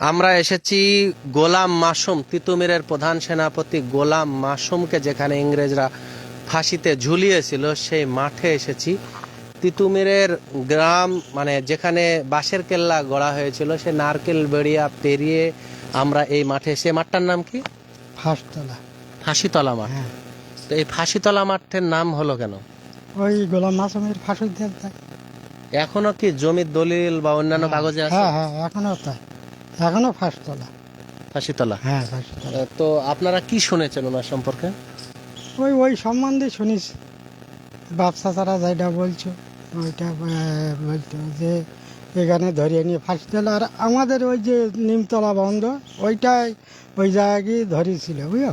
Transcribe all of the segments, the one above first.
আমরা এসেছি গোলাম মাসুম তিতুমিরের প্রধান সেনাপতি গোলাম মাসুমকে যেখানে ইংরেজরা ফাঁসিতে ঝুলিয়েছিল সেই মাঠে এসেছি। তিতুমিরের গ্রাম মানে যেখানে বাঁশের কেল্লা গড়া হয়েছিল সে নারকেল বেড়িয়া পেরিয়ে আমরা এই মাঠে সে মাঠটার নাম কি? ফাঁসতলা। ফাঁসিতলা মাঠ। হ্যাঁ। তো এই ফাঁসিতলা মাঠের নাম হলো কেন? ওই গোলাম মাসুমের ফাঁসি এখনও কি জমির দলিল বা অন্যান্য কাগজে আছে? হ্যাঁ হ্যাঁ এখনও তাই। এখনও ফাঁসতলা ফাঁসিতলা? হ্যাঁ ফাঁসিতলা। তো আপনারা কি শুনেছেন ওনার সম্পর্কে? ওই ওই সম্বন্ধে শুনিস। ব্যবসা ছাড়া যেটা বলছো ওইটা বলতো যে এখানে ধরিয়ে নিয়ে ফাঁসিতলা। আর আমাদের ওই যে নিমতলা বন্ধ ওইটাই ওই জায়গায় গিয়ে ধরিয়েছিল বুঝলো?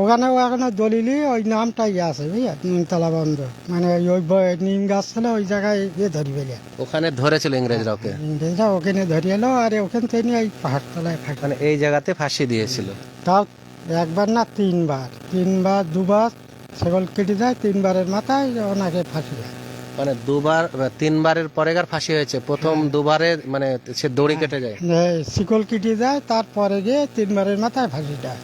ওখানেও ওখানে দলিলে ওই নামটাই আছে বুঝলো? নিমতলা বন্ধ। মানে ওই নিম গাছ ছিল ওই জায়গায় গিয়ে ধরি পেলে ওখানে ধরেছিল ইংরেজরা ওকে? ইংরেজরা ওখানে ধরিয়ে এলো আর ওখান থেকে নিয়ে এই পাহাড়তলায় মানে এই জায়গাতে ফাঁসি দিয়েছিল? তাও একবার না তিনবার। তিনবার দুবার সেগল কেটে যায় তিনবারের মাথায় ওনাকে ফাঁসি দেয়। মানে দুবার তিনবারের পরে পরেগার ফাঁসি হয়েছে। প্রথম দুবারে মানে সে দড়ি কেটে যায়। শিকল কেটে যায় তারপরে গিয়ে তিনবারের মাথায় ফাঁসি দেয়।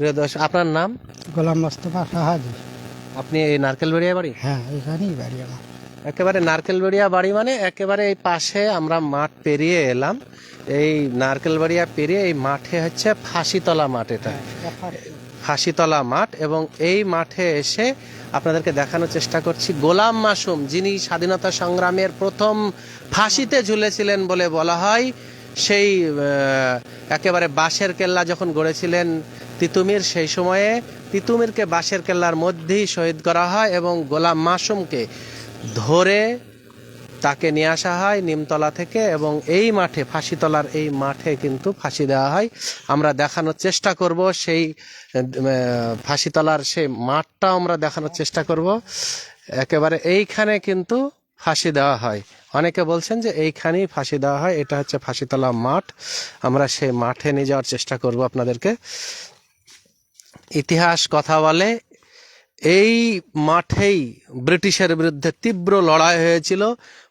প্রিয় দর্শক আপনার নাম? গোলাম মোস্তফা সাহাজি। আপনি এই নারকেল বেড়িয়া বাড়ি? হ্যাঁ এখানেই বাড়ি আমার। একেবারে নারকেল বেড়িয়া বাড়ি মানে একেবারে এই পাশে আমরা মাঠ পেরিয়ে এলাম। এই নারকেল বাড়িয়া পেরিয়ে এই মাঠে হচ্ছে ফাঁসিতলা মাঠ এটা। ফাঁসিতলা মাঠ এবং এই মাঠে এসে আপনাদেরকে দেখানোর চেষ্টা করছি গোলাম মাসুম যিনি স্বাধীনতা সংগ্রামের প্রথম ফাঁসিতে ঝুলেছিলেন বলে বলা হয়। সেই একেবারে বাঁশের কেল্লা যখন গড়েছিলেন তিতুমির সেই সময়ে তিতুমিরকে বাঁশের কেল্লার মধ্যেই শহীদ করা হয় এবং গোলাম মাসুমকে ধরে তাকে নিয়ে আসা হয় নিমতলা থেকে এবং এই মাঠে, ফাঁসিতলার এই মাঠে কিন্তু ফাঁসি দেওয়া হয়। আমরা দেখানোর চেষ্টা করব সেই ফাঁসিতলার সেই মাঠটাও আমরা দেখানোর চেষ্টা করব। একেবারে এইখানে কিন্তু ফাঁসি দেওয়া হয়। অনেকে বলছেন যে এইখানেই ফাঁসি দেওয়া হয়, এটা হচ্ছে ফাঁসিতলা মাঠ। আমরা সেই মাঠে নিয়ে যাওয়ার চেষ্টা করব আপনাদেরকে। ইতিহাস কথা বলে, এই মাঠেই ব্রিটিশের বিরুদ্ধে তীব্র লড়াই হয়েছিল।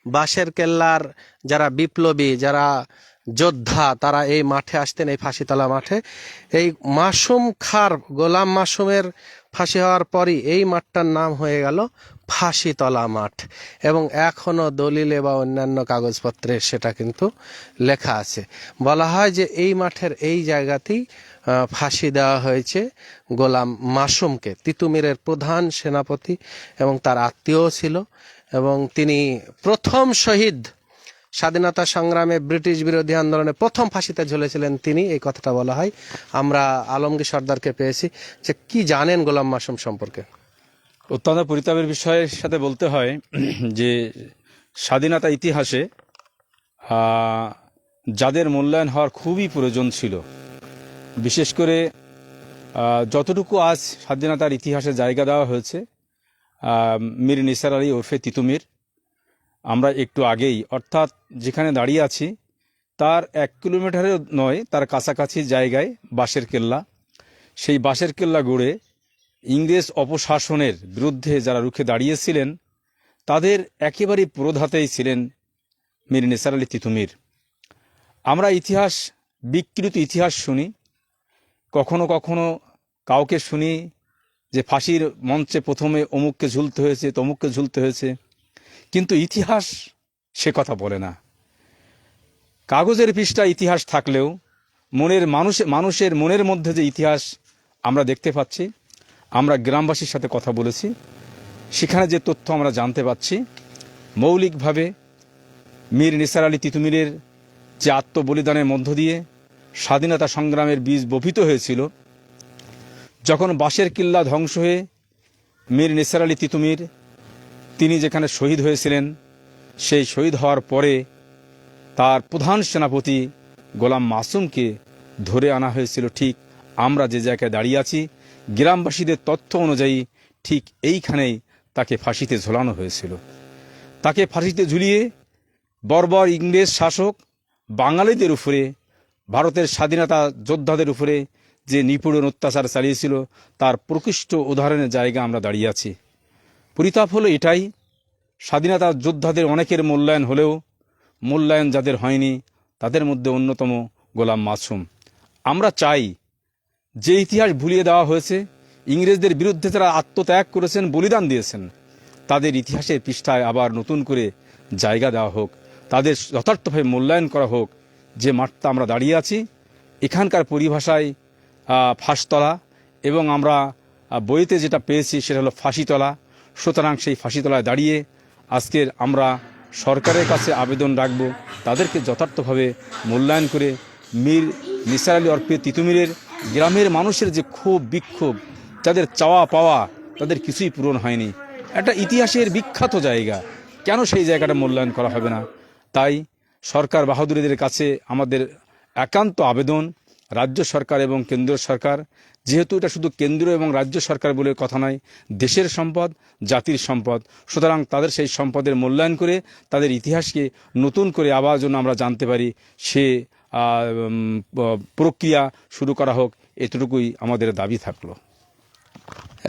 বাঁশের কেল্লার যারা বিপ্লবী, যারা যোদ্ধা, তারা এই মাঠে আসতেন, এই ফাঁসিতলা মাঠে। এই মাসুম খার, গোলাম মাসুমের ফাঁসি হওয়ার পরই এই মাঠটার নাম হয়ে গেল ফাঁসিতলা মাঠ। এবং এখনও দলিলে বা অন্যান্য কাগজপত্রে সেটা কিন্তু লেখা আছে। বলা হয় যে এই মাঠের এই জায়গাতেই ফাঁসি দেওয়া হয়েছে গোলাম মাসুমকে। তিতুমিরের প্রধান সেনাপতি এবং তার আত্মীয় ছিল এবং তিনি প্রথম শহীদ। স্বাধীনতা সংগ্রামে ব্রিটিশ বিরোধী আন্দোলনে প্রথম ফাঁসিতে ঝুলেছিলেন তিনি। এই কথাটা বলা হয়। আমরা আলমগীর সর্দারকে পেয়েছি যে কি জানেন গোলাম মাসুম সম্পর্কে? অত্যন্ত পরিতাপের বিষয়ের সাথে বলতে হয় যে স্বাধীনতা ইতিহাসে যাদের মূল্যায়ন হওয়ার খুবই প্রয়োজন ছিল। বিশেষ করে যতটুকু আজ স্বাধীনতার ইতিহাসে জায়গা দেওয়া হয়েছে মীর নিসার আলী ওরফে তিতুমির, আমরা একটু আগেই, অর্থাৎ যেখানে দাঁড়িয়ে আছি, তার এক কিলোমিটারের নয়, তার কাছাকাছি জায়গায় বাঁশের কেল্লা। সেই বাঁশের কেল্লা গড়ে ইংরেজ অপশাসনের বিরুদ্ধে যারা রুখে দাঁড়িয়েছিলেন, তাদের একেবারেই পুরোধাতেই ছিলেন মীর নিসার আলী তিতুমির। আমরা ইতিহাস, বিকৃত ইতিহাস শুনি, কখনো কখনো কাউকে শুনি যে ফাঁসির মঞ্চে প্রথমে অমুককে ঝুলতে হয়েছে, তমুককে ঝুলতে হয়েছে, কিন্তু ইতিহাস সে কথা বলে না। কাগজের পৃষ্ঠা ইতিহাস থাকলেও মনের মানুষ, মানুষের মনের মধ্যে যে ইতিহাস আমরা দেখতে পাচ্ছি আমরা গ্রামবাসীর সাথে কথা বলেছি। সেখানে যে তথ্য আমরা জানতে পাচ্ছি, মৌলিকভাবে মীর নিসার আলী তিতুমিরের যে আত্মবলিদানের মধ্য দিয়ে স্বাধীনতা সংগ্রামের বীজ বপিত হয়েছিল, যখন বাঁশের কিল্লা ধ্বংস হয়ে মীর নিসার আলী তিতুমির, তিনি যেখানে শহীদ হয়েছিলেন, সেই শহীদ হওয়ার পরে তার প্রধান সেনাপতি গোলাম মাসুমকে ধরে আনা হয়েছিল। ঠিক আমরা যে জায়গায় দাঁড়িয়ে আছি গ্রামবাসীদের তথ্য অনুযায়ী ঠিক এইখানেই তাকে ফাঁসিতে ঝোলানো হয়েছিল। তাকে ফাঁসিতে ঝুলিয়ে বর্বর ইংরেজ শাসক বাঙালিদের উপরে, ভারতের স্বাধীনতা যোদ্ধাদের উপরে যে নিপুণ অত্যাচার চালিয়েছিল, তার প্রকৃষ্ট উদাহরণের জায়গা আমরা দাঁড়িয়ে আছি। পরিতাপ হলো এটাই, স্বাধীনতা যোদ্ধাদের অনেকের মূল্যায়ন হলেও, মূল্যায়ন যাদের হয়নি, তাদের মধ্যে অন্যতম গোলাম মাসুম। আমরা চাই যে ইতিহাস ভুলিয়ে দেওয়া হয়েছে, ইংরেজদের বিরুদ্ধে তারা আত্মত্যাগ করেছেন, বলিদান দিয়েছেন, তাদের ইতিহাসের পৃষ্ঠায় আবার নতুন করে জায়গা দেওয়া হোক, তাদের যথার্থভাবে মূল্যায়ন করা হোক, যে মাঠটা আমরা দাঁড়িয়ে আছি, এখানকার পরিভাষায় ফাঁসতলা, এবং আমরা বইতে যেটা পেয়েছি সেটা হলো ফাঁসিতলা, সুতরাং সেই ফাঁসিতলায় দাঁড়িয়ে আজকের আমরা সরকারের কাছে আবেদন রাখব, তাদেরকে যথার্থভাবে মূল্যায়ন করে মীর নিসার আলী অর্পে তিতুমিরের গ্রামের মানুষের যে ক্ষোভ, বিক্ষোভ, তাদের চাওয়া পাওয়া তাদের কিছুই পূরণ হয়নি। একটা ইতিহাসের বিখ্যাত জায়গা। কেন সেই জায়গাটা মূল্যায়ন করা হবে না? তাই সরকার বাহাদুরীদের কাছে আমাদের একান্ত আবেদন, রাজ্য সরকার এবং কেন্দ্র সরকার। যেহেতু এটা শুধু কেন্দ্র এবং রাজ্য সরকার বলে কথা নয়, দেশের সম্পদ, জাতির সম্পদ। সুতরাং তাদের সেই সম্পদের মূল্যায়ন করে তাদের ইতিহাসকে নতুন করে আবার যেন আমরা জানতে পারি, সে প্রক্রিয়া শুরু করা হোক এতটুকুই আমাদের দাবি থাকল।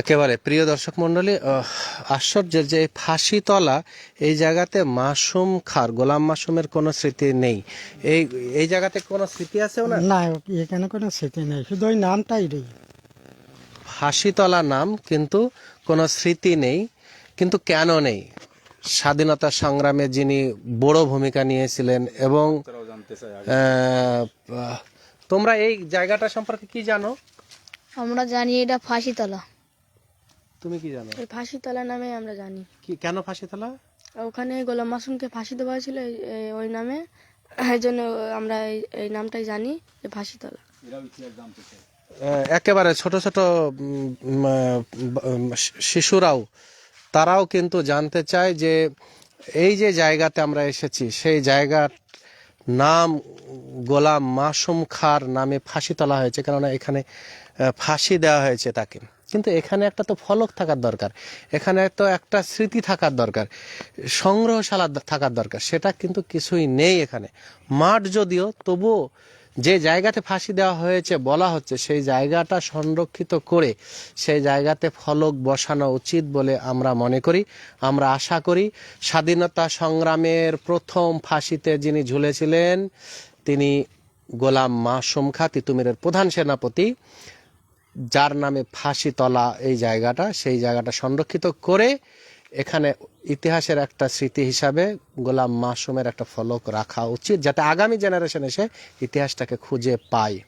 একেবারে। প্রিয় দর্শক মন্ডলী আশ্চর্যের যে এই ফাঁসিতলা এই জায়গাতে মাসুম খার গোলাম মাসুমের কোনো স্মৃতি নেই। এই এই জায়গাতে কোনো স্মৃতি আছে ওনার? না এখানে কোনো স্মৃতি নেই। শুধু ওই নামটাই রই ফাঁসিতলা নাম কিন্তু কোনো স্মৃতি নেই কিন্তু কেন নেই? স্বাধীনতা সংগ্রামে যিনি বড় ভূমিকা নিয়েছিলেন এবং তোমরা এই জায়গাটা সম্পর্কে কি জানো? আমরা জানি এটা ফাঁসিতলা। তুমি কি জানো? এই ফাঁসিতলা নামে আমরা জানি। কি কেন ফাঁসিতলা? ওখানে গোলাম মাসুমকে ফাঁসি দেওয়া হয়েছিল ওই নামে। এই জন্য আমরা এই- এই নামটাই জানি যে ফাঁসিতলা। একেবারে ছোট ছোট শিশুরাও তারাও কিন্তু জানতে চায় যে এই যে জায়গাতে আমরা এসেছি সেই জায়গার নাম গোলাম মাসুম খার নামে ফাঁসি তোলা হয়েছে, কেননা এখানে ফাঁসি দেওয়া হয়েছে তাকে। কিন্তু এখানে একটা তো ফলক থাকার দরকার, এখানে তো একটা স্মৃতি থাকার দরকার, সংগ্রহশালা থাকার দরকার, সেটা কিন্তু কিছুই নেই এখানে। মাঠ যদিও, তবুও যে জায়গাতে ফাঁসি দেওয়া হয়েছে বলা হচ্ছে, সেই জায়গাটা সংরক্ষিত করে সেই জায়গাতে ফলক বসানো উচিত বলে আমরা মনে করি। আমরা আশা করি স্বাধীনতা সংগ্রামের প্রথম ফাঁসিতে যিনি ঝুলেছিলেন, তিনি গোলাম মাসুম খা তিতুমিরের প্রধান সেনাপতি, যার নামে ফাঁসিতলা এই জায়গাটা, সেই জায়গাটা সংরক্ষিত করে এখানে ইতিহাসের একটা স্মৃতি হিসাবে গোলাম মাসুমের একটা ফলক রাখা উচিত, যাতে আগামী জেনারেশন এসে ইতিহাসটাকে খুঁজে পায়।